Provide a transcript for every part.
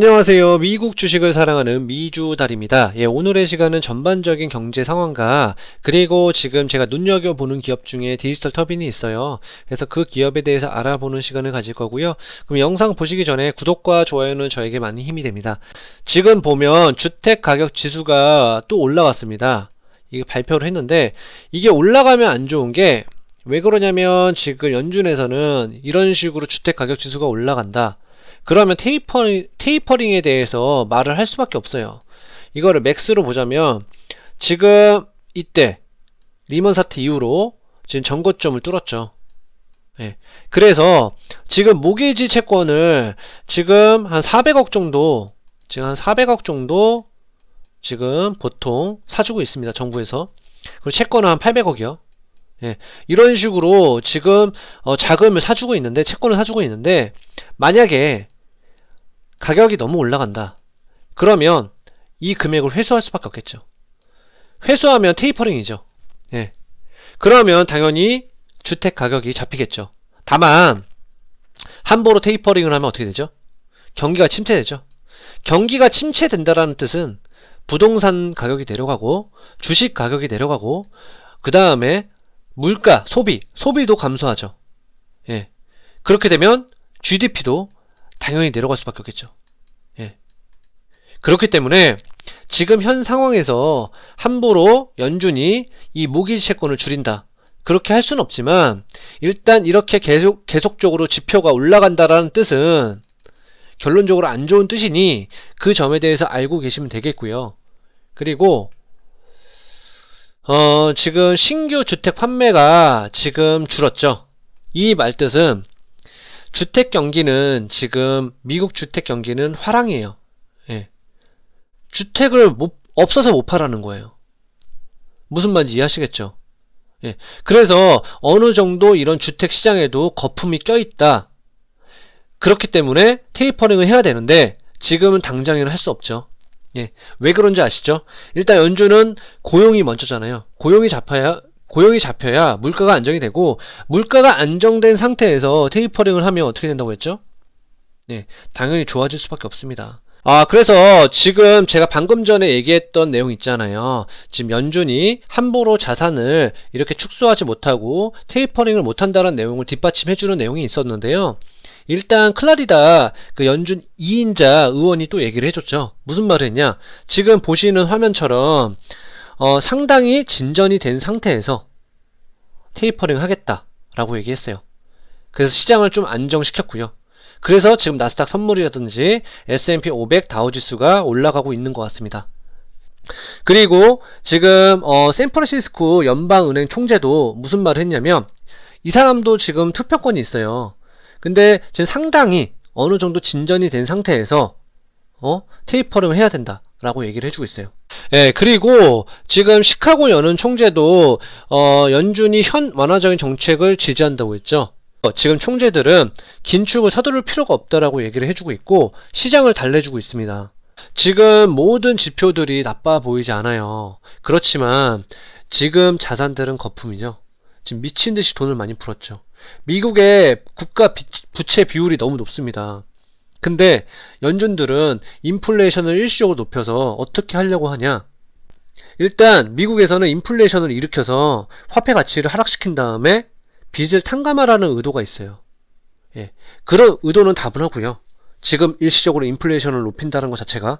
안녕하세요. 미국 주식을 사랑하는 미주달입니다. 예, 오늘의 시간은 전반적인 경제 상황과 그리고 지금 제가 눈여겨보는 기업 중에 디지털 터빈이 있어요. 그래서 그 기업에 대해서 알아보는 시간을 가질 거고요. 그럼 영상 보시기 전에 구독과 좋아요는 저에게 많이 힘이 됩니다. 지금 보면 주택 가격 지수가 또 올라왔습니다. 이게 발표를 했는데 이게 올라가면 안 좋은 게 왜 그러냐면 지금 연준에서는 이런 식으로 주택 가격 지수가 올라간다. 그러면 테이퍼링, 테이퍼링에 대해서 말을 할 수밖에 없어요. 이거를 맥스로 보자면 지금 이때 리먼 사태 이후로 지금 전고점을 뚫었죠. 예. 그래서 지금 모기지 채권을 지금 한 400억 정도 지금 한 400억 정도 지금 보통 사주고 있습니다. 정부에서. 그리고 채권은 한 800억이요. 예, 이런 식으로 지금 어, 자금을 사주고 있는데 채권을 사주고 있는데 만약에 가격이 너무 올라간다. 그러면 이 금액을 회수할 수밖에 없겠죠. 회수하면 테이퍼링이죠. 예. 그러면 당연히 주택 가격이 잡히겠죠. 다만 함부로 테이퍼링을 하면 어떻게 되죠? 경기가 침체되죠. 경기가 침체된다라는 뜻은 부동산 가격이 내려가고 주식 가격이 내려가고 그 다음에 물가, 소비, 소비도 감소하죠. 예. 그렇게 되면 GDP도 당연히 내려갈 수밖에 없겠죠. 예. 그렇기 때문에 지금 현 상황에서 함부로 연준이 이 모기지 채권을 줄인다. 그렇게 할 수는 없지만 일단 이렇게 계속 계속적으로 지표가 올라간다라는 뜻은 결론적으로 안 좋은 뜻이니 그 점에 대해서 알고 계시면 되겠고요. 그리고 어, 지금 신규 주택 판매가 지금 줄었죠. 이 말뜻은 주택 경기는 지금 미국 주택 경기는 화랑이에요. 예. 주택을 못, 없어서 못 팔라는 거예요. 무슨 말인지 이해하시겠죠? 예. 그래서 어느 정도 이런 주택 시장에도 거품이 껴있다. 그렇기 때문에 테이퍼링을 해야 되는데 지금은 당장에는 할 수 없죠. 예. 왜 그런지 아시죠? 일단 연준은 고용이 먼저잖아요. 고용이 잡혀야 고용이 잡혀야 물가가 안정이 되고 물가가 안정된 상태에서 테이퍼링을 하면 어떻게 된다고 했죠? 네, 당연히 좋아질 수밖에 없습니다. 아, 그래서 지금 제가 방금 전에 얘기했던 내용 있잖아요. 지금 연준이 함부로 자산을 이렇게 축소하지 못하고 테이퍼링을 못한다는 내용을 뒷받침해주는 내용이 있었는데요. 일단 클라리다 그 연준 2인자 의원이 또 얘기를 해줬죠. 무슨 말을 했냐? 지금 보시는 화면처럼 어, 상당히 진전이 된 상태에서 테이퍼링 하겠다라고 얘기했어요. 그래서 시장을 좀 안정시켰고요. 그래서 지금 나스닥 선물이라든지 S&P 500 다우지수가 올라가고 있는 것 같습니다. 그리고 지금 어, 샌프란시스코 연방은행 총재도 무슨 말을 했냐면 이 사람도 지금 투표권이 있어요. 근데 지금 상당히 어느 정도 진전이 된 상태에서 어? 테이퍼링을 해야 된다 라고 얘기를 해주고 있어요. 예, 그리고 지금 시카고 연은 총재도 어, 연준이 현 완화적인 정책을 지지한다고 했죠. 어, 지금 총재들은 긴축을 서두를 필요가 없다라고 얘기를 해주고 있고 시장을 달래주고 있습니다. 지금 모든 지표들이 나빠 보이지 않아요. 그렇지만 지금 자산들은 거품이죠. 지금 미친 듯이 돈을 많이 풀었죠. 미국의 국가 부채 비율이 너무 높습니다. 근데 연준들은 인플레이션을 일시적으로 높여서 어떻게 하려고 하냐? 일단 미국에서는 인플레이션을 일으켜서 화폐 가치를 하락시킨 다음에 빚을 탕감하라는 의도가 있어요. 예. 그런 의도는 다분하고요. 지금 일시적으로 인플레이션을 높인다는 것 자체가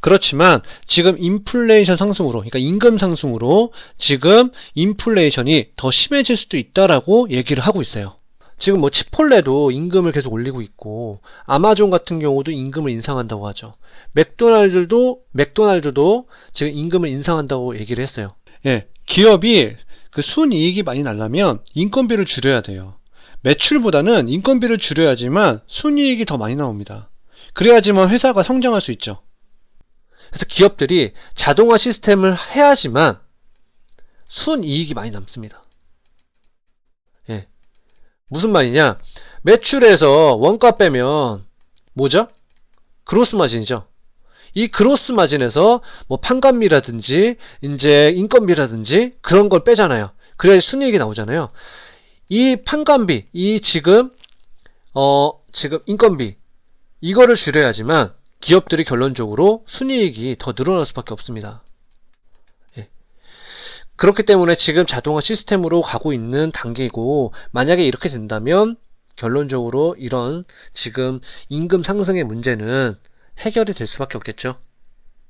그렇지만 지금 인플레이션 상승으로 그러니까 임금 상승으로 지금 인플레이션이 더 심해질 수도 있다라고 얘기를 하고 있어요. 지금 뭐 치폴레도 임금을 계속 올리고 있고 아마존 같은 경우도 임금을 인상한다고 하죠. 맥도날드도 맥도날드도 지금 임금을 인상한다고 얘기를 했어요. 예, 기업이 그 순이익이 많이 날려면 인건비를 줄여야 돼요. 매출보다는 인건비를 줄여야지만 순이익이 더 많이 나옵니다. 그래야지만 회사가 성장할 수 있죠. 그래서 기업들이 자동화 시스템을 해야지만 순이익이 많이 남습니다. 예. 무슨 말이냐? 매출에서 원가 빼면 뭐죠? 그로스 마진이죠. 이 그로스 마진에서 뭐 판관비라든지 이제 인건비라든지 그런 걸 빼잖아요. 그래야 순이익이 나오잖아요. 이 판관비, 이 지금 어 지금 인건비 이거를 줄여야지만 기업들이 결론적으로 순이익이 더 늘어날 수밖에 없습니다. 예. 그렇기 때문에 지금 자동화 시스템으로 가고 있는 단계이고 만약에 이렇게 된다면 결론적으로 이런 지금 임금 상승의 문제는 해결이 될 수밖에 없겠죠.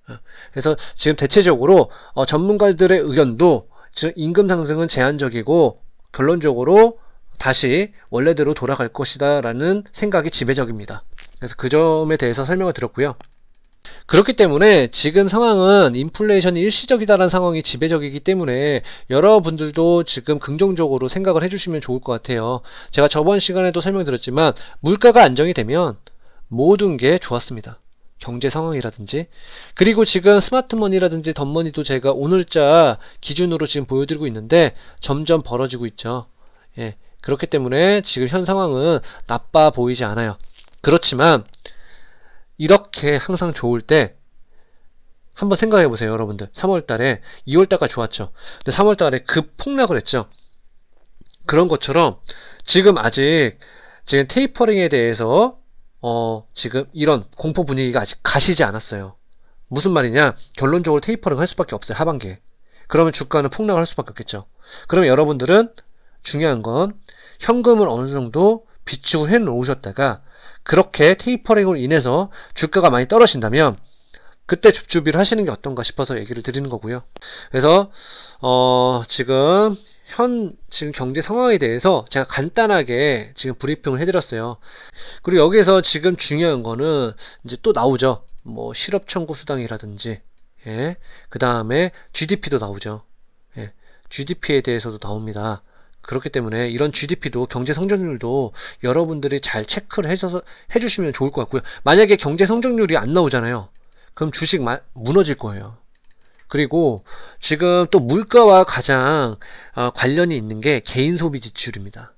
어, 그래서 지금 대체적으로 어, 전문가들의 의견도 즉 임금 상승은 제한적이고 결론적으로 다시 원래대로 돌아갈 것이다라는 생각이 지배적입니다. 그래서 그 점에 대해서 설명을 드렸고요. 그렇기 때문에 지금 상황은 인플레이션이 일시적이다라는 상황이 지배적이기 때문에 여러분들도 지금 긍정적으로 생각을 해주시면 좋을 것 같아요. 제가 저번 시간에도 설명드렸지만 물가가 안정이 되면 모든 게 좋았습니다. 경제 상황이라든지 그리고 지금 스마트머니라든지 덤머니도 제가 오늘자 기준으로 지금 보여드리고 있는데 점점 벌어지고 있죠. 예, 그렇기 때문에 지금 현 상황은 나빠 보이지 않아요. 그렇지만 이렇게 항상 좋을 때 한번 생각해 보세요, 여러분들. 3월 달에 2월 달까지 좋았죠. 근데 3월 달에 급 폭락을 했죠. 그런 것처럼 지금 아직 지금 테이퍼링에 대해서 어, 지금 이런 공포 분위기가 아직 가시지 않았어요. 무슨 말이냐? 결론적으로 테이퍼링 할 수밖에 없어요, 하반기에. 그러면 주가는 폭락을 할 수밖에 없겠죠. 그러면 여러분들은 중요한 건 현금을 어느 정도 비축을 해 놓으셨다가 그렇게 테이퍼링으로 인해서 주가가 많이 떨어진다면 그때 줍줍이를 하시는 게 어떤가 싶어서 얘기를 드리는 거고요. 그래서 어 지금 현 지금 경제 상황에 대해서 제가 간단하게 지금 브리핑을 해드렸어요. 그리고 여기에서 지금 중요한 거는 이제 또 나오죠. 뭐 실업 청구 수당이라든지 예. 그 다음에 GDP도 나오죠. 예. GDP에 대해서도 나옵니다. 그렇기 때문에 이런 GDP도 경제 성장률도 여러분들이 잘 체크를 해줘서 해주시면 좋을 것 같고요. 만약에 경제 성장률이 안 나오잖아요. 그럼 주식 마, 무너질 거예요. 그리고 지금 또 물가와 가장 어, 관련이 있는 게 개인 소비 지출입니다.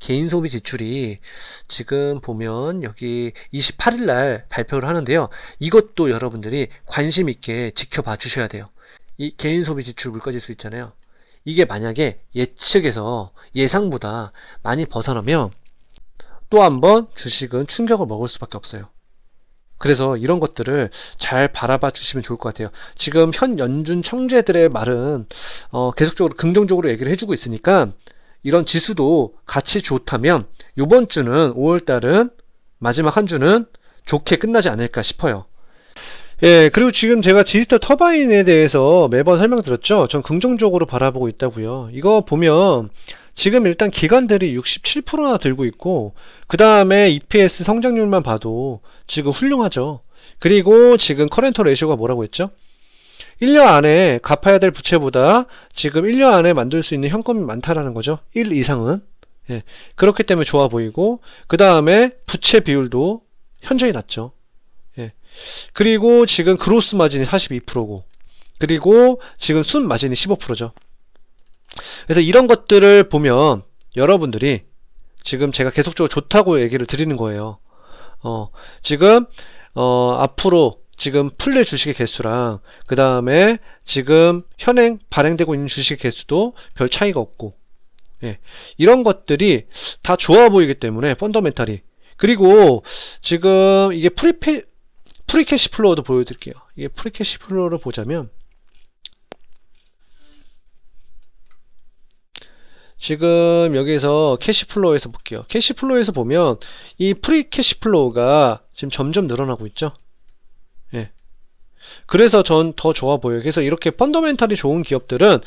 개인 소비 지출이 지금 보면 여기 28일 날 발표를 하는데요. 이것도 여러분들이 관심 있게 지켜봐 주셔야 돼요. 이 개인 소비 지출 물가 지수 있잖아요. 이게 만약에 예측에서 예상보다 많이 벗어나면 또 한 번 주식은 충격을 먹을 수밖에 없어요. 그래서 이런 것들을 잘 바라봐 주시면 좋을 것 같아요. 지금 현 연준 청재들의 말은 어, 계속적으로 긍정적으로 얘기를 해주고 있으니까 이런 지수도 같이 좋다면 이번 주는 5월 달은 마지막 한 주는 좋게 끝나지 않을까 싶어요. 예, 그리고 지금 제가 디지털 터바인에 대해서 매번 설명드렸죠. 전 긍정적으로 바라보고 있다고요. 이거 보면 지금 일단 기관들이 67%나 들고 있고 그 다음에 EPS 성장률만 봐도 지금 훌륭하죠. 그리고 지금 커렌터 레이쇼가 뭐라고 했죠? 1년 안에 갚아야 될 부채보다 지금 1년 안에 만들 수 있는 현금이 많다라는 거죠. 1 이상은. 예, 그렇기 때문에 좋아 보이고 그 다음에 부채 비율도 현저히 낮죠. 예, 그리고 지금 그로스 마진이 42%고 그리고 지금 순 마진이 15%죠. 그래서 이런 것들을 보면 여러분들이 지금 제가 계속적으로 좋다고 얘기를 드리는 거예요. 어, 지금, 어, 앞으로 지금 풀릴 주식의 개수랑 그 다음에 지금 현행 발행되고 있는 주식의 개수도 별 차이가 없고 예, 이런 것들이 다 좋아 보이기 때문에 펀더멘탈이 그리고 지금 이게 프리페 프리캐시 플로어도 보여드릴게요. 이게 프리캐시 플로어를 보자면 지금 여기에서 캐시플로우에서 볼게요. 캐시플로우에서 보면 이 프리 캐시플로우가 지금 점점 늘어나고 있죠. 예. 그래서 전 더 좋아 보여요. 그래서 이렇게 펀더멘탈이 좋은 기업들은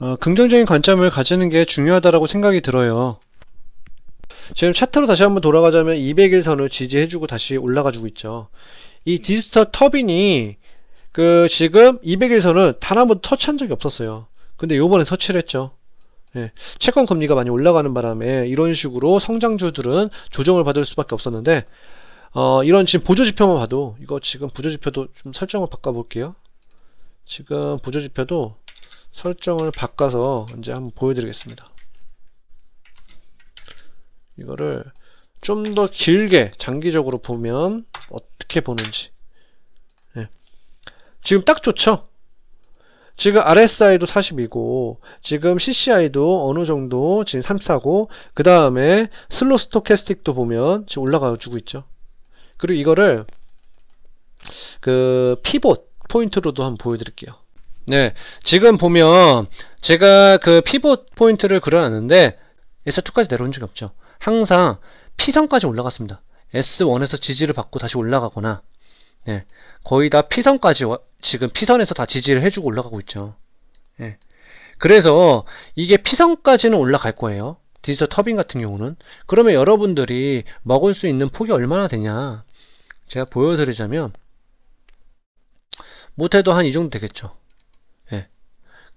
어, 긍정적인 관점을 가지는 게 중요하다고 생각이 들어요. 지금 차트로 다시 한번 돌아가자면 200일 선을 지지해주고 다시 올라가주고 있죠. 이 디지털 터빈이 그 지금 200일 선을 단 한 번 터치한 적이 없었어요. 근데 요번에 터치를 했죠. 예, 채권 금리가 많이 올라가는 바람에 이런 식으로 성장주들은 조정을 받을 수밖에 없었는데 어, 이런 지금 보조 지표만 봐도 이거 지금 보조 지표도 좀 설정을 바꿔 볼게요. 지금 보조 지표도 설정을 바꿔서 이제 한번 보여드리겠습니다. 이거를 좀 더 길게 장기적으로 보면 어떻게 보는지 예. 지금 딱 좋죠? 지금 RSI도 40이고 지금 CCI도 어느 정도 지금 34고 그 다음에 슬로 스토캐스틱도 보면 지금 올라가 주고 있죠. 그리고 이거를 그 피봇 포인트로도 한번 보여드릴게요. 네, 지금 보면 제가 그 피봇 포인트를 그려놨는데 S2까지 내려온 적이 없죠. 항상 P선까지 올라갔습니다. S1에서 지지를 받고 다시 올라가거나 네, 거의 다 P선까지 와- 지금 P선에서 다 지지를 해주고 올라가고 있죠. 예. 그래서 이게 P선까지는 올라갈 거예요. 디지털 터빈 같은 경우는. 그러면 여러분들이 먹을 수 있는 폭이 얼마나 되냐. 제가 보여드리자면, 못해도 한 이 정도 되겠죠. 예.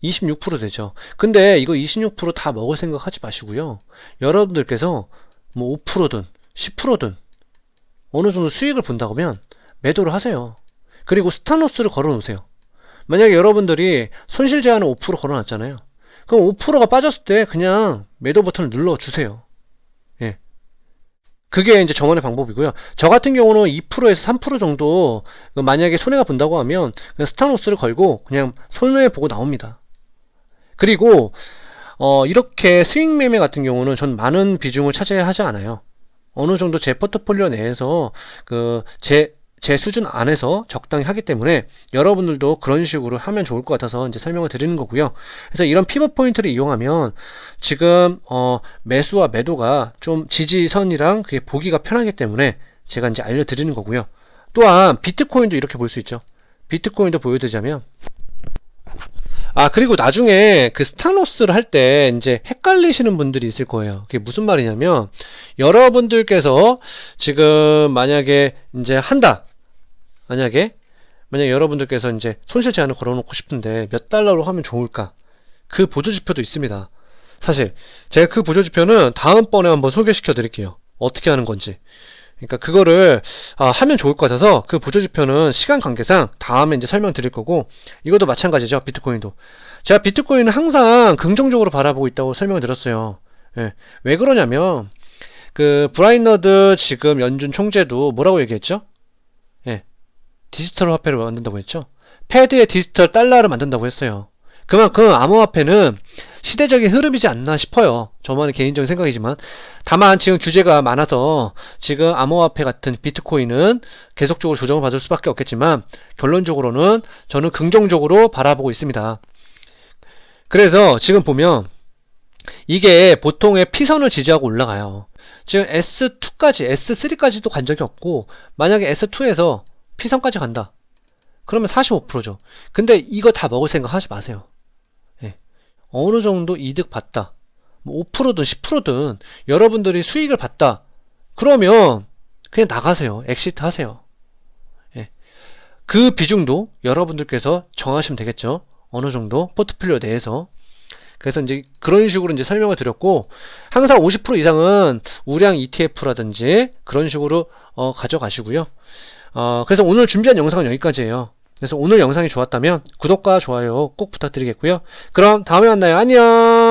26% 되죠. 근데 이거 26%다 먹을 생각 하지 마시고요. 여러분들께서 뭐 5%든 10%든 어느 정도 수익을 본다고 하면 매도를 하세요. 그리고 스타노스를 걸어 놓으세요. 만약에 여러분들이 손실 제한을 5% 걸어놨잖아요. 그럼 5%가 빠졌을 때 그냥 매도 버튼을 눌러주세요. 예. 그게 이제 정원의 방법이고요. 저 같은 경우는 2%에서 3% 정도 만약에 손해가 본다고 하면 그냥 스타노스를 걸고 그냥 손해 보고 나옵니다. 그리고 어, 이렇게 스윙 매매 같은 경우는 전 많은 비중을 차지해야 하지 않아요. 어느 정도 제 포트폴리오 내에서 그제 제 수준 안에서 적당히 하기 때문에 여러분들도 그런 식으로 하면 좋을 것 같아서 이제 설명을 드리는 거고요. 그래서 이런 피벗 포인트를 이용하면 지금 어 매수와 매도가 좀 지지선이랑 그게 보기가 편하기 때문에 제가 이제 알려드리는 거고요. 또한 비트코인도 이렇게 볼 수 있죠. 비트코인도 보여드리자면 아, 그리고 나중에 그 스타노스를 할 때 이제 헷갈리시는 분들이 있을 거예요. 그게 무슨 말이냐면, 여러분들께서 지금 만약에 이제 한다. 만약에, 만약에 여러분들께서 이제 손실 제한을 걸어놓고 싶은데 몇 달러로 하면 좋을까? 그 보조지표도 있습니다. 사실, 제가 그 보조지표는 다음번에 한번 소개시켜 드릴게요. 어떻게 하는 건지. 그러니까 그거를 아, 하면 좋을 것 같아서 그 보조지표는 시간 관계상 다음에 이제 설명드릴 거고 이것도 마찬가지죠 비트코인도 제가 비트코인은 항상 긍정적으로 바라보고 있다고 설명을 드렸어요 예. 왜 그러냐면 그 브라이너드 지금 연준 총재도 뭐라고 얘기했죠 예. 디지털 화폐를 만든다고 했죠 패드의 디지털 달러를 만든다고 했어요 그만큼 암호화폐는 시대적인 흐름이지 않나 싶어요. 저만의 개인적인 생각이지만. 다만 지금 규제가 많아서 지금 암호화폐 같은 비트코인은 계속적으로 조정을 받을 수밖에 없겠지만 결론적으로는 저는 긍정적으로 바라보고 있습니다. 그래서 지금 보면 이게 보통의 P선을 지지하고 올라가요. 지금 S2까지, S3까지도 간 적이 없고 만약에 S2에서 P선까지 간다. 그러면 45%죠. 근데 이거 다 먹을 생각 하지 마세요. 어느 정도 이득 봤다. 뭐 5%든 10%든 여러분들이 수익을 봤다. 그러면 그냥 나가세요. 엑시트 하세요. 예. 그 비중도 여러분들께서 정하시면 되겠죠. 어느 정도 포트폴리오 내에서. 그래서 이제 그런 식으로 이제 설명을 드렸고 항상 50% 이상은 우량 ETF라든지 그런 식으로 어, 가져가시고요. 어, 그래서 오늘 준비한 영상은 여기까지예요. 그래서 오늘 영상이 좋았다면 구독과 좋아요 꼭 부탁드리겠고요. 그럼 다음에 만나요. 안녕!